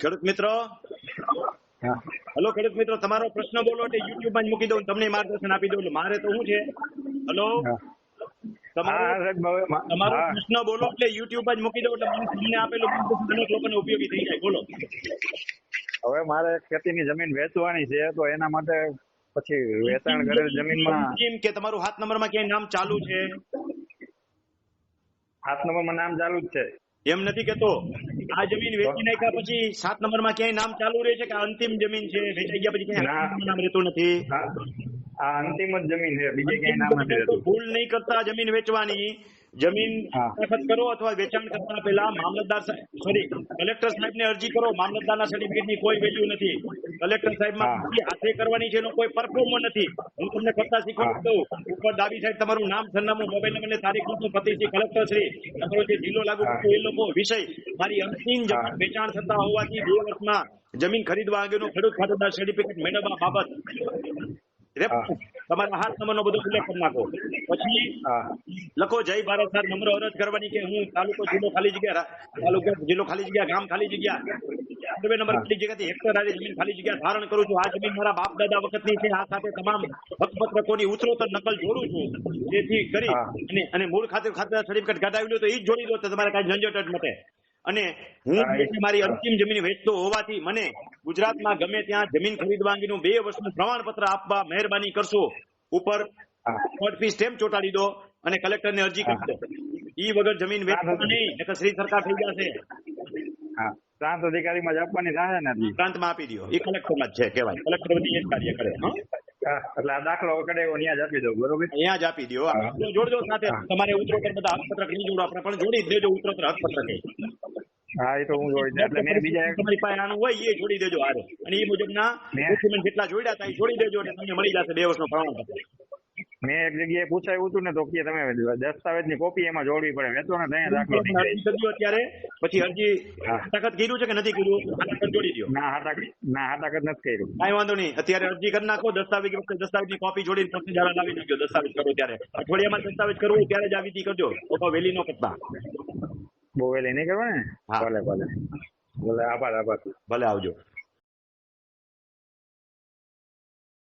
ખેડૂત મિત્રો? હલો ખેડૂત મિત્રો તમારો પ્રશ્ન બોલો એટલે યુટ્યુબમાં જ મૂકી દઉં તમને માર્ગદર્શન આપી દઉં મારે તો શું છે? હલો? તમારો. પ્રશ્ન બોલો એટલે યુટ્યુબ જ મૂકી દઉં એટલે મને તમને આપેલું અનેક લોકોને ઉપયોગી થઈ જાય. બોલો. હવે મારે ખેતીની જમીન વેચવાની છે તો એના માટે પછી વેચાણ કરેલ જમીનમાં કેમ કે તમારું હાથ નંબરમાં ક્યાંય નામ ચાલુ છે? હાથ નંબરમાં નામ ચાલુ જ છે. એમ નથી કેતો? આ જમીન વેચી નાખ્યા પછી સાત નંબરમાં ક્યાંય નામ ચાલુ રહે છે કે અંતિમ જમીન છે? વેચાઈ ગયા પછી ક્યાંય નામ રહેતું નથી? આ અંતિમ જ જમીન છે. બીજે ક્યાંય નામ નથી રહેતું. ભૂલ નહીં કરતા જમીન વેચવાની. જમીન. કરો અથવા વેચાણ કરતા પહેલા મામલતદાર સોરી કલેક્ટર સાહેબને અરજી કરો. મામલતદારના સર્ટિફિકેટની કોઈ વેલ્યુ નથી. કલેક્ટર સાહેબમાં માં હાથે કરવાની છે એનો કોઈ પરફોર્મો નથી. હું તમને કરતા શીખવાડી દઉં ઉપર ડાબી સાઈડ તમારું નામ સરનામું મોબાઈલ નંબર ને તારીખ પતિ પતિશ્રી કલેક્ટર શ્રી. તમારો જે જિલ્લો લાગુ પડતો એ લોકો વિષય મારી અંતિમ જમીન વેચાણ થતા હોવાથી બે વર્ષમાં જમીન ખરીદવા અંગેનો ખેડૂત ખાતેદાર સર્ટિફિકેટ મેળવવા બાબત તમારા હાથ નંબરનો બધો ઉલ્લેખ કરી નાખો. પછી લખો જય ભારત સર નમ્ર અરજ કરવાની કે હું તાલુકો જિલ્લો ખાલી જગ્યા તાલુકો જિલ્લો ખાલી જગ્યા ગામ ખાલી જગ્યા સર્વે નંબર ખાલી જગ્યાથી હેક્ટર આવી જમીન ખાલી જગ્યા ધારણ કરું છું. આ જમીન મારા બાપ દાદા વખતની છે. આ સાથે તમામ હકપત્રકોની ઉત્તરોત્તર નકલ જોડું છું. જેથી કરી અને અને મૂળ ખાતે ખાતે સર્ટિફિકેટ કઢાવી લો તો એ જ જોડી દો તો તમારે કાંઈ ઝંઝટ જ મટે. અને હું મારી અંતિમ જમીન વેચતો હોવાથી મને ગુજરાતમાં ગમે ત્યાં જમીન ખરીદવા અંગેનું બે વર્ષનું પ્રમાણપત્ર આપવા મહેરબાની કરશો. ઉપર ફી સ્ટેમ્પ ચોટાડી દો અને કલેક્ટરને અરજી કરી ઈ વગર જમીન વેચવા નહીં નકર શ્રી સરકાર થઈ જશે. પ્રાંત અધિકારીમાં જ આપવાની થાય ને. પ્રાંતમાં આપી દો એ કલેક્ટરમાં જ છે કહેવાય. કલેક્ટર બધી એ કાર્ય કરે. હા, એટલે આ દાખલો કરે ત્યાં જ આપી દો બરોબર? અહીંયા જ આપી દો જોડજો સાથે. તમારે ઉત્તરોત્તર બધા હકપત્રક નહીં જોડો આપણે પણ જોડી જ દેજો ઉત્તરોત્તર હકપત્રક. હા એ તો હું જોઈ. એટલે મેં બીજા તમારી પાસે આનું હોય એ જોડી દેજો હારે. અને એ મુજબના ડોક્યુમેન્ટ જેટલા જોડ્યા હતા એ જોડી દેજો એટલે તમને મળી જશે બે વર્ષનો પ્રમાણપત્ર મેં એક જગ્યાએ પૂછાયું હતું ને તો કે તમે દસ્તાવેજની કોપી એમાં જોડવી પડે વેચો ને ત્યાં દાખલો અરજી અત્યારે પછી અરજી હા. કર્યું છે કે નથી કર્યું? હસ્તગત જોડી દો ના હાટાક ના નથી કર્યું. કાંઈ વાંધો નહીં. અત્યારે અરજી કરી નાખો દસ્તાવેજ વખતે દસ્તાવેજની કોપી જોડીને પછી જરા લાવી નાખજો દસ્તાવેજ કરો ત્યારે. અઠવાડિયામાં દસ્તાવેજ કરવું ત્યારે જ આવી કરજો. તો વહેલી નો કરતા. બહુ લઈને કરવા ને ભલે ભલે. ભલે આભાર આભાર. ભલે આવજો.